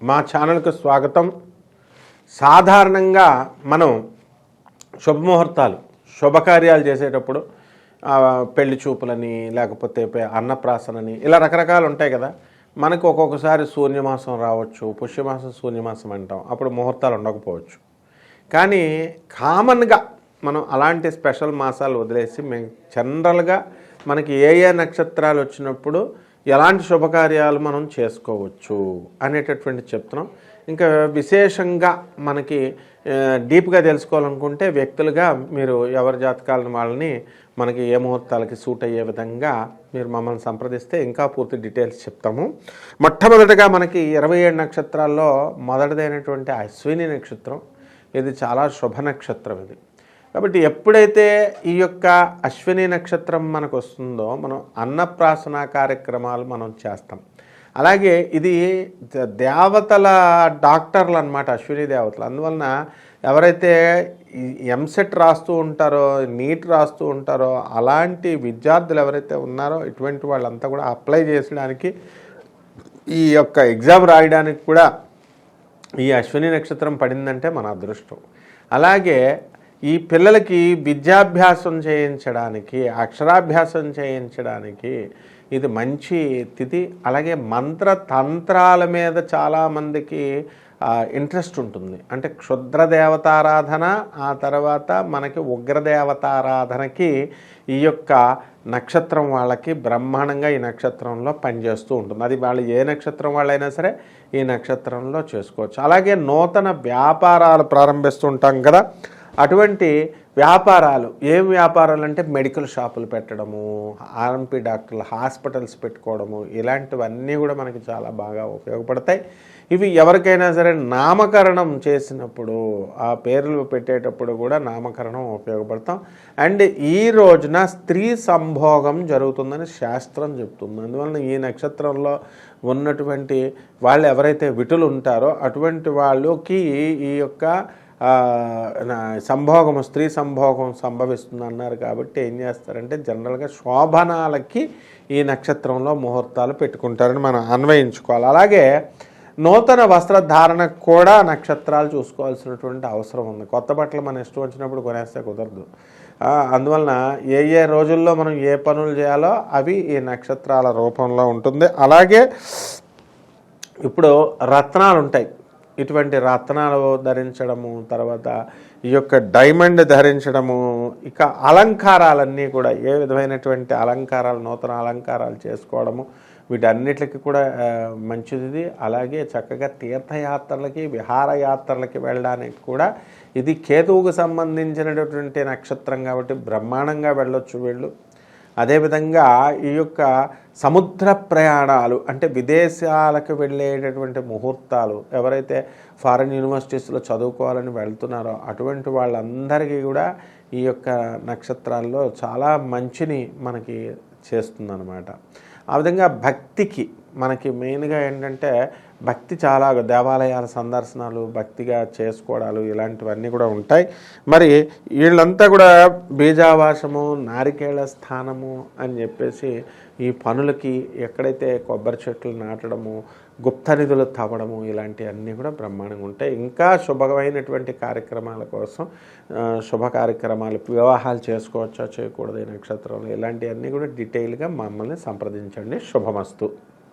మా ఛానల్కు స్వాగతం. సాధారణంగా మనం శుభముహూర్తాలు శుభకార్యాలు చేసేటప్పుడు పెళ్ళి చూపులని లేకపోతే అన్నప్రాసనని ఇలా రకరకాలు ఉంటాయి కదా. మనకు ఒక్కొక్కసారి శూన్యమాసం రావచ్చు పుష్యమాసం శూన్యమాసం అంటాం. అప్పుడు ముహూర్తాలు ఉండకపోవచ్చు. కానీ కామన్గా మనం అలాంటి స్పెషల్ మాసాలు వదిలేసి మేము జనరల్గా మనకి ఏ ఏ నక్షత్రాలు వచ్చినప్పుడు ఎలాంటి శుభకార్యాలు మనం చేసుకోవచ్చు అనేటటువంటి చెప్తున్నాం. ఇంకా విశేషంగా మనకి డీప్గా తెలుసుకోవాలనుకుంటే వ్యక్తులుగా మీరు ఎవరి జాతకాలను వాళ్ళని మనకి ఏ ముహూర్తాలకి సూట్ అయ్యే విధంగా మీరు మమ్మల్ని సంప్రదిస్తే ఇంకా పూర్తి డీటెయిల్స్ చెప్తాము. మొట్టమొదటిగా మనకి ఇరవై ఏడు నక్షత్రాల్లో మొదటిదైనటువంటి అశ్విని నక్షత్రం. ఇది చాలా శుభ నక్షత్రం ఇది. కాబట్టి ఎప్పుడైతే ఈ యొక్క అశ్విని నక్షత్రం మనకు వస్తుందో మనం అన్నప్రాసన కార్యక్రమాలు మనం చేస్తాం. అలాగే ఇది దేవతల డాక్టర్లు అన్నమాట అశ్విని దేవతలు. అందువలన ఎవరైతే ఎంసెట్ రాస్తూ ఉంటారో నీట్ రాస్తూ ఉంటారో అలాంటి విద్యార్థులు ఎవరైతే ఉన్నారో ఇటువంటి వాళ్ళంతా కూడా అప్లై చేసడానికి ఈ యొక్క ఎగ్జామ్ రాయడానికి కూడా ఈ అశ్విని నక్షత్రం పడిందంటే మన అదృష్టం. అలాగే ఈ పిల్లలకి విద్యాభ్యాసం చేయించడానికి అక్షరాభ్యాసం చేయించడానికి ఇది మంచి తిథి. అలాగే మంత్ర తంత్రాల మీద చాలామందికి ఇంట్రెస్ట్ ఉంటుంది. అంటే క్షుద్ర దేవతారాధన ఆ తర్వాత మనకి ఉగ్రదేవతారాధనకి ఈ యొక్క నక్షత్రం వాళ్ళకి బ్రహ్మాండంగా ఈ నక్షత్రంలో పనిచేస్తూ ఉంటుంది. అది వాళ్ళు ఏ నక్షత్రం వాళ్ళైనా సరే ఈ నక్షత్రంలో చేసుకోవచ్చు. అలాగే నూతన వ్యాపారాలు ప్రారంభిస్తుంటాం కదా. అటువంటి వ్యాపారాలు ఏం వ్యాపారాలు అంటే మెడికల్ షాపులు పెట్టడము ఆర్ఎంపీ డాక్టర్లు హాస్పిటల్స్ పెట్టుకోవడము ఇలాంటివన్నీ కూడా మనకి చాలా బాగా ఉపయోగపడతాయి. ఇవి ఎవరికైనా సరే నామకరణం చేసినప్పుడు ఆ పేర్లు పెట్టేటప్పుడు కూడా నామకరణం ఉపయోగపడతాం. అండ్ ఈ రోజున స్త్రీ సంభోగం జరుగుతుందని శాస్త్రం చెప్తుంది. అందువలన ఈ నక్షత్రంలో ఉన్నటువంటి వాళ్ళు ఎవరైతే విటులు ఉంటారో అటువంటి వాళ్ళకి ఈ యొక్క సంభోగము స్త్రీ సంభోగం సంభవిస్తుంది అన్నారు కాబట్టి ఏం చేస్తారంటే జనరల్గా శోభనాలకి ఈ నక్షత్రంలో ముహూర్తాలు పెట్టుకుంటారని మనం అన్వయించుకోవాలి. అలాగే నూతన వస్త్రధారణకు కూడా నక్షత్రాలు చూసుకోవాల్సినటువంటి అవసరం ఉంది. కొత్త బట్టలు మన ఇష్టం వచ్చినప్పుడు కొనేస్తే కుదరదు. అందువలన ఏ ఏ రోజుల్లో మనం ఏ పనులు చేయాలో అవి ఈ నక్షత్రాల రూపంలో ఉంటుంది. అలాగే ఇప్పుడు రత్నాలు ఉంటాయి ఇటువంటి రత్నాలు ధరించడము తర్వాత ఈ యొక్క డైమండ్ ధరించడము ఇక అలంకారాలన్నీ కూడా ఏ విధమైనటువంటి అలంకారాలు నూతన అలంకారాలు చేసుకోవడము వీటన్నిటికి కూడా మంచిది అలాగే చక్కగా తీర్థయాత్రలకి విహారయాత్రలకి వెళ్ళడానికి కూడా ఇది కేతువుకు సంబంధించినటువంటి నక్షత్రం కాబట్టి బ్రహ్మాండంగా వెళ్ళొచ్చు వీళ్ళు. అదేవిధంగా ఈ యొక్క సముద్ర ప్రయాణాలు అంటే విదేశాలకు వెళ్ళేటటువంటి ముహూర్తాలు ఎవరైతే ఫారిన్ యూనివర్సిటీస్లో చదువుకోవాలని వెళ్తున్నారో అటువంటి వాళ్ళందరికీ కూడా ఈ యొక్క నక్షత్రాల్లో చాలా మంచిని మనకి చేస్తుందన్నమాట. ఆ విధంగా భక్తికి మనకి మెయిన్గా ఏంటంటే భక్తి చాలా దేవాలయాల సందర్శనాలు భక్తిగా చేసుకోవడాలు ఇలాంటివన్నీ కూడా ఉంటాయి. మరి వీళ్ళంతా కూడా బీజావాసము నారికేళ స్థానము అని చెప్పేసి ఈ పనులకి ఎక్కడైతే కొబ్బరి చెట్లు నాటడము గుప్త నిధులు తవ్వడము ఇలాంటివన్నీ కూడా బ్రహ్మాండంగా ఉంటాయి. ఇంకా శుభమైనటువంటి కార్యక్రమాల కోసం శుభ కార్యక్రమాలు వివాహాలు చేసుకోవచ్చా చేయకూడదు ఈ నక్షత్రంలో ఇలాంటివన్నీ కూడా డీటెయిల్గా మమ్మల్ని సంప్రదించండి. శుభమస్తు.